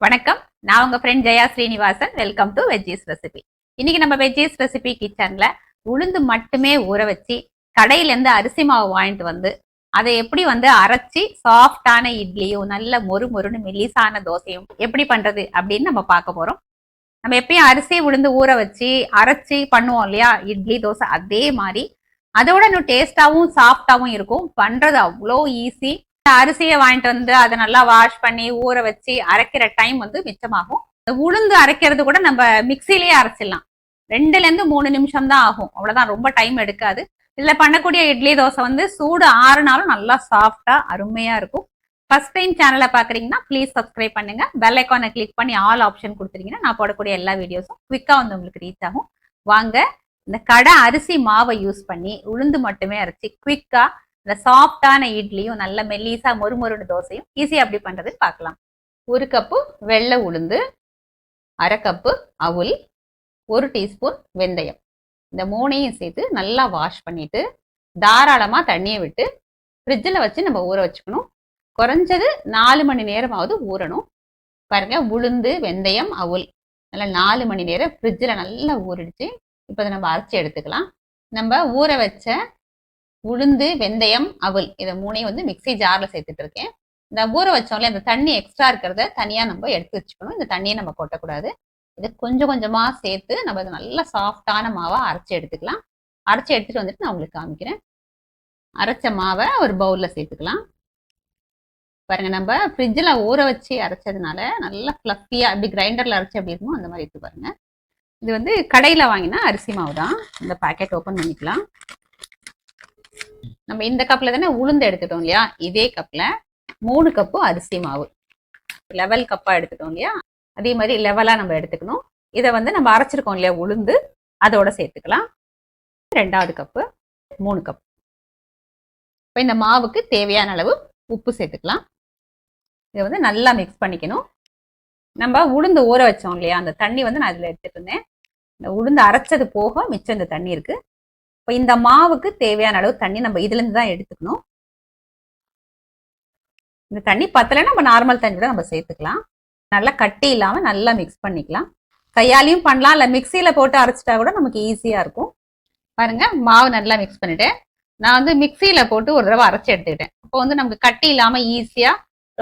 வணக்கம். நான் உங்க friend Jaya Srinivasan. Welcome to veggies recipe இன்னைக்கு நம்ம வெஜ்ஜீஸ் ரெசிபி கிச்சன்ல உளுந்து மட்டுமே ஊற வச்சு கடையில இருந்து அரிசி மாவு வாங்கிட்டு வந்து அதை எப்படி வந்து அரைச்சி சாஃப்டான இட்லியும் நல்ல மொறு மொறுன்னு மெலிசான தோசையும் எப்படி பண்றது அப்படின்னு நம்ம பார்க்க போறோம். நம்ம எப்பயும் அரிசி உளுந்து ஊற வச்சு அரைச்சி பண்ணுவோம் இல்லையா? இட்லி தோசை அதே மாதிரி. அதோட இன்னும் டேஸ்டாவும் சாஃப்டாவும் இருக்கும். பண்றது அவ்வளோ ஈஸி அரிசியை வாங்கிட்டு வந்து அதை நல்லா வாஷ் பண்ணி ஊற வச்சு அரைக்கிற டைம் வந்து மிச்சமாகும். இந்த உளுந்து அரைக்கிறது கூட நம்ம மிக்சிலேயே அரைச்சிடலாம். ரெண்டுல இருந்து மூணு நிமிஷம் தான் ஆகும். அவ்வளவுதான் ரொம்ப டைம் எடுக்காது. இதுல பண்ணக்கூடிய இட்லி தோசை வந்து சூடு ஆறுனாலும் நல்லா சாஃப்டா அருமையா இருக்கும். ஃபர்ஸ்ட் டைம் சேனலை பாக்குறீங்கன்னா ப்ளீஸ் சப்ஸ்கிரைப் பண்ணுங்க. பெல் ஐக்கானை கிளிக் பண்ணி ஆல் ஆப்ஷன் கொடுத்துட்டீங்கன்னா நான் போடக்கூடிய எல்லா வீடியோஸும் குவிக்கா வந்து உங்களுக்கு ரீச் ஆகும். வாங்க இந்த கடை அரிசி மாவை யூஸ் பண்ணி உளுந்து மட்டுமே அரைச்சி குவிக்கா இந்த சாஃப்டான இட்லியும் நல்ல மெல்லிசா மொறுமொறுன்னு தோசையும் ஈஸியாக அப்படி பண்ணுறதுன்னு பார்க்கலாம். ஒரு கப்பு வெள்ளை உளுந்து அரை கப்பு அவுல் ஒரு டீஸ்பூன் வெந்தயம். இந்த மூணையும் சேர்த்து நல்லா வாஷ் பண்ணிட்டு தாராளமாக தண்ணியை விட்டு ஃப்ரிட்ஜில் வச்சு நம்ம ஊற வச்சுக்கணும். குறைஞ்சது நாலு மணி நேரமாவது ஊறணும். பாருங்க உளுந்து வெந்தயம் அவுல். நல்லா நாலு மணி நேரம் ஃப்ரிட்ஜில் நல்லா ஊறிடுச்சு. இப்போ அதை நம்ம அரைச்சி எடுத்துக்கலாம். நம்ம ஊற வச்ச உளுந்து வெந்தயம் அவல் இதை மூணையும் வந்து மிக்ஸி ஜாரில் சேர்த்துட்டு இருக்கேன். இந்த ஊற வச்சோம்ல இந்த தண்ணி எக்ஸ்ட்ரா இருக்கிறத தனியாக நம்ம எடுத்து வச்சுக்கணும். இந்த தண்ணியை நம்ம கொட்டக்கூடாது. இதை கொஞ்சம் கொஞ்சமாக சேர்த்து நம்ம இதை நல்லா சாஃப்டான மாவாக அரைச்சி எடுத்துக்கலாம். அரைச்சி எடுத்துட்டு வந்துட்டு நான் உங்களுக்கு காமிக்கிறேன். அரைச்ச மாவை ஒரு பவுலில் சேர்த்துக்கலாம். பாருங்க நம்ம ஃப்ரிட்ஜில் ஊற வச்சு அரைச்சதுனால நல்லா ஃப்ளஃபியாக அப்படி கிரைண்டரில் அரைச்சி அப்படி இருக்குமோ அந்த மாதிரி எடுத்து பாருங்க. இது வந்து கடையில் வாங்கினா அரிசி மாவு தான் இந்த பேக்கெட் ஓப்பன் பண்ணிக்கலாம். நம்ம இந்த கப்ல தானே உளுந்து எடுத்துட்டோம் இல்லையா? இதே கப்ல மூணு கப்பு அரிசி மாவு. லெவல் கப்பா எடுத்துட்டோம் இல்லையா? அதே மாதிரி லெவலா நம்ம எடுத்துக்கணும். இதை வந்து நம்ம அரைச்சிருக்கோம் இல்லையா உளுந்து? அதோட சேர்த்துக்கலாம். ரெண்டாவது கப்பு மூணு கப் இப்போ இந்த மாவுக்கு தேவையான அளவு உப்பு சேர்த்துக்கலாம். இதை வந்து நல்லா மிக்ஸ் பண்ணிக்கணும். நம்ம உளுந்து ஊற வச்சோம் இல்லையா? அந்த தண்ணி வந்து நான் இதில் எடுத்துட்டு இருந்தேன். இந்த உளுந்து அரைச்சது போக மிச்சம் இந்த தண்ணி இருக்கு. இப்போ இந்த மாவுக்கு தேவையான அளவு தண்ணி நம்ம இதுல இருந்து தான் எடுத்துக்கணும். இந்த தண்ணி பத்தலைன்னா நம்ம நார்மல் தண்ணி கூட நம்ம சேர்த்துக்கலாம். நல்லா கட்டி இல்லாம நல்லா மிக்ஸ் பண்ணிக்கலாம். கையாலையும் பண்ணலாம். இல்லை மிக்சியில போட்டு அரைச்சிட்டா கூட நமக்கு ஈஸியா இருக்கும். பாருங்க மாவு நல்லா மிக்ஸ் பண்ணிட்டேன். நான் வந்து மிக்சியில போட்டு ஒரு தடவை அரைச்சி எடுத்துக்கிட்டேன். அப்போ வந்து நமக்கு கட்டி இல்லாம ஈஸியா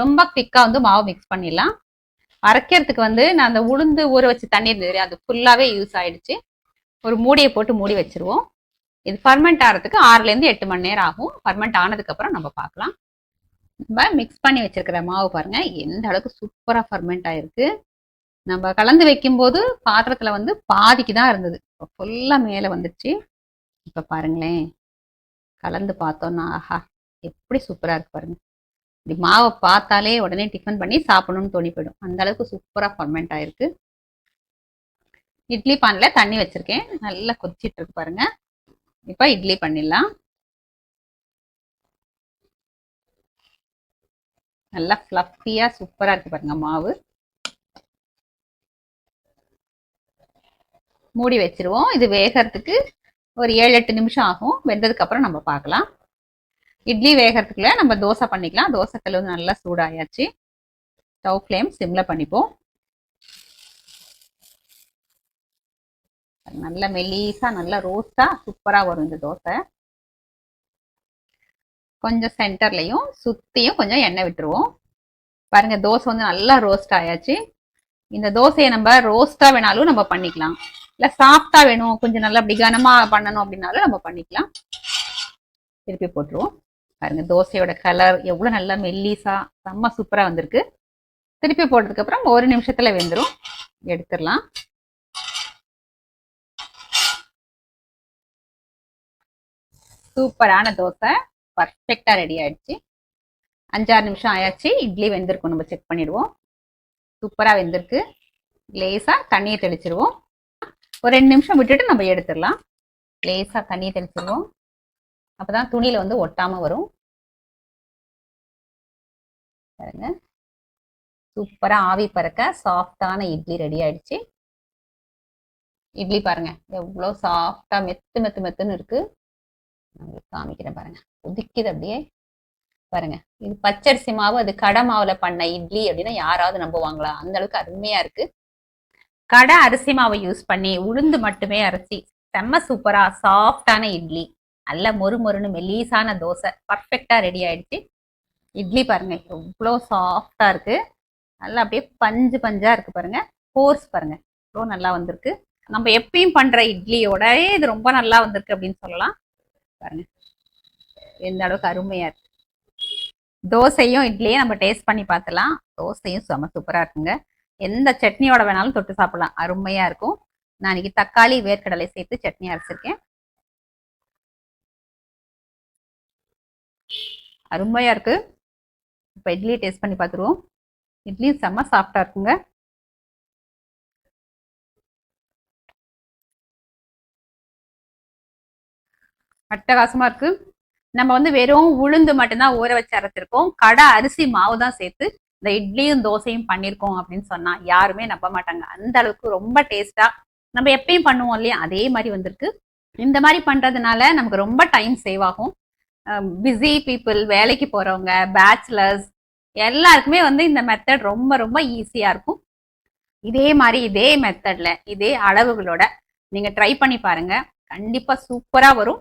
ரொம்ப குவிக்கா வந்து மாவு மிக்ஸ் பண்ணிடலாம். அரைக்கிறதுக்கு வந்து நான் அந்த உளுந்து ஊற வச்சு தண்ணி இருந்தது அது ஃபுல்லாவே யூஸ் ஆயிடுச்சு. ஒரு மூடியை போட்டு மூடி வச்சிருவோம். இது ஃபர்மெண்ட் ஆகிறதுக்கு ஆறுலேருந்து எட்டு மணி நேரம் ஆகும். ஃபர்மெண்ட் ஆனதுக்கப்புறம் நம்ம பார்க்கலாம். நம்ம மிக்ஸ் பண்ணி வச்சிருக்கிற மாவு பாருங்க. எந்த அளவுக்கு சூப்பராக ஃபர்மெண்ட் ஆயிருக்கு. நம்ம கலந்து வைக்கும்போது பாத்திரத்தில் வந்து பாதிக்கு தான் இருந்தது. இப்போ ஃபுல்லாக மேலே வந்துடுச்சு இப்போ பாருங்களேன். கலந்து பார்த்தோன்னா ஆஹா எப்படி சூப்பராக இருக்கு பாருங்க. இப்படி மாவை பார்த்தாலே உடனே டிஃபன் பண்ணி சாப்பிடணும்னு தோணி போயிடும் அந்த அளவுக்கு சூப்பராக ஃபர்மெண்ட் ஆயிருக்கு. இட்லி பானில் தண்ணி வச்சுருக்கேன். நல்லா கொதிச்சிட்டு இருக்கு இப்போ இட்லி பண்ணிடலாம். நல்லா ஃப்ளஃபியாக சூப்பராக இருக்கு பாருங்க மாவு. மூடி வச்சிருவோம். இது வேகிறதுக்கு ஒரு ஏழு எட்டு நிமிஷம் ஆகும். வெந்ததுக்கப்புறம் நம்ம பார்க்கலாம். இட்லி வேகிறதுக்குள்ள நம்ம தோசை பண்ணிக்கலாம். தோசை வந்து நல்லா சூடாயாச்சு. ஸ்டவ் ஃப்ளேம் சிம்மில் பண்ணிப்போம். நல்ல மெலீஸா நல்ல ரோஸ்டா சூப்பரா வரும் இந்த தோசை. கொஞ்சம் சென்டர்லையும் சுத்தியும் கொஞ்சம் எண்ணெய் விட்டுருவோம். பாருங்க தோசை வந்து நல்லா ரோஸ்ட் ஆயாச்சு. இந்த தோசையை நம்ம ரோஸ்டா வேணாலும் நம்ம பண்ணிக்கலாம். இல்ல சாஃப்டா வேணும் கொஞ்சம் நல்லா அப்படி கனமா பண்ணணும் அப்படின்னாலும் நம்ம பண்ணிக்கலாம். திருப்பி போட்டுருவோம். பாருங்க தோசையோட கலர் எவ்வளவு நல்லா மெல்லிசா செம்ம சூப்பரா வந்திருக்கு. திருப்பி போட்டதுக்கு அப்புறம் ஒரு நிமிஷத்துல வெந்துடும் எடுத்துடலாம். சூப்பரான தோசை. பர்ஃபெக்டாக ரெடி ஆயிடுச்சு. அஞ்சாறு நிமிஷம் ஆயாச்சு. இட்லி வெந்திருக்கும். நம்ம செக் பண்ணிடுவோம். சூப்பராக வெந்திருக்கு. லேசாக தண்ணியை தெளிச்சிருவோம். ஒரு ரெண்டு நிமிஷம் விட்டுட்டு நம்ம எடுத்துடலாம். லேசாக தண்ணியை தெளிச்சிருவோம். அப்பதான் துணியில் வந்து ஒட்டாமல் வரும். பாருங்க. சூப்பராக ஆவி பறக்க சாஃப்டான இட்லி ரெடி ஆயிடுச்சு. இட்லி பாருங்க. எவ்வளோ சாஃப்டாக மெத்து மெத்து மெத்துன்னு இருக்குது நான் உங்களுக்கு காமிக்கிறேன் பாருங்க. உதிக்குது அப்படியே பாருங்க. இது பச்சரிசி மாவு அது கடை மாவுல பண்ண இட்லி அப்படின்னா யாராவது நம்புவாங்களா? அந்த அளவுக்கு அருமையா இருக்கு. கடை அரிசி மாவை யூஸ் பண்ணி உளுந்து மட்டுமே அரிசி செம்ம சூப்பரா சாஃப்டான இட்லி. நல்ல மொறு மொறுன்னு மெல்லீஸான தோசை பர்ஃபெக்டா ரெடி ஆயிடுச்சு. இட்லி பாருங்க எவ்வளோ சாஃப்டா இருக்கு. நல்லா அப்படியே பஞ்சு பஞ்சா இருக்கு பாருங்க. கோர்ஸ் பாருங்க. எவ்வளோ நல்லா வந்திருக்கு. நம்ம எப்பயும் பண்ற இட்லியோட இது ரொம்ப நல்லா வந்திருக்கு அப்படின்னு சொல்லலாம். பாருங்க எந்த அளவுக்கு அருமையா இருக்கு. தோசையும் இட்லியும் நம்ம டேஸ்ட் பண்ணி பார்த்துலாம். தோசையும் செம சூப்பரா இருக்குங்க. எந்த சட்னியோட வேணாலும் தொட்டு சாப்பிடலாம். அருமையா இருக்கும். நான் இன்னைக்கு தக்காளி வேர்க்கடலை சேர்த்து சட்னி அரைச்சிருக்கேன். அருமையா இருக்கு. இப்போ இட்லி டேஸ்ட் பண்ணி பார்த்துருவோம். இட்லியும் செம்ம சாஃப்டா இருக்குங்க. அட்டகாசமா இருக்கு. நம்ம வந்து வெறும் உளுந்து மட்டும்தான் ஊற வச்சு அரைச்சிருக்கோம். கடை அரிசி மாவு தான் சேர்த்து இந்த இட்லியும் தோசையும் பண்ணியிருக்கோம் அப்படின்னு சொன்னா யாருமே நம்ப மாட்டாங்க. அந்த அளவுக்கு ரொம்ப டேஸ்டா நம்ம எப்பயும் பண்ணுவோம் இல்லையா? அதே மாதிரி வந்திருக்கு. இந்த மாதிரி பண்றதுனால நமக்கு ரொம்ப டைம் சேவ் ஆகும். பிஸி பீப்புள் வேலைக்கு போறவங்க பேச்சுலர்ஸ் எல்லாருக்குமே வந்து இந்த மெத்தட் ரொம்ப ரொம்ப ஈஸியா இருக்கும். இதே மாதிரி இதே மெத்தட்ல இதே அளவுகளோட நீங்க ட்ரை பண்ணி பாருங்க. கண்டிப்பா சூப்பரா வரும்.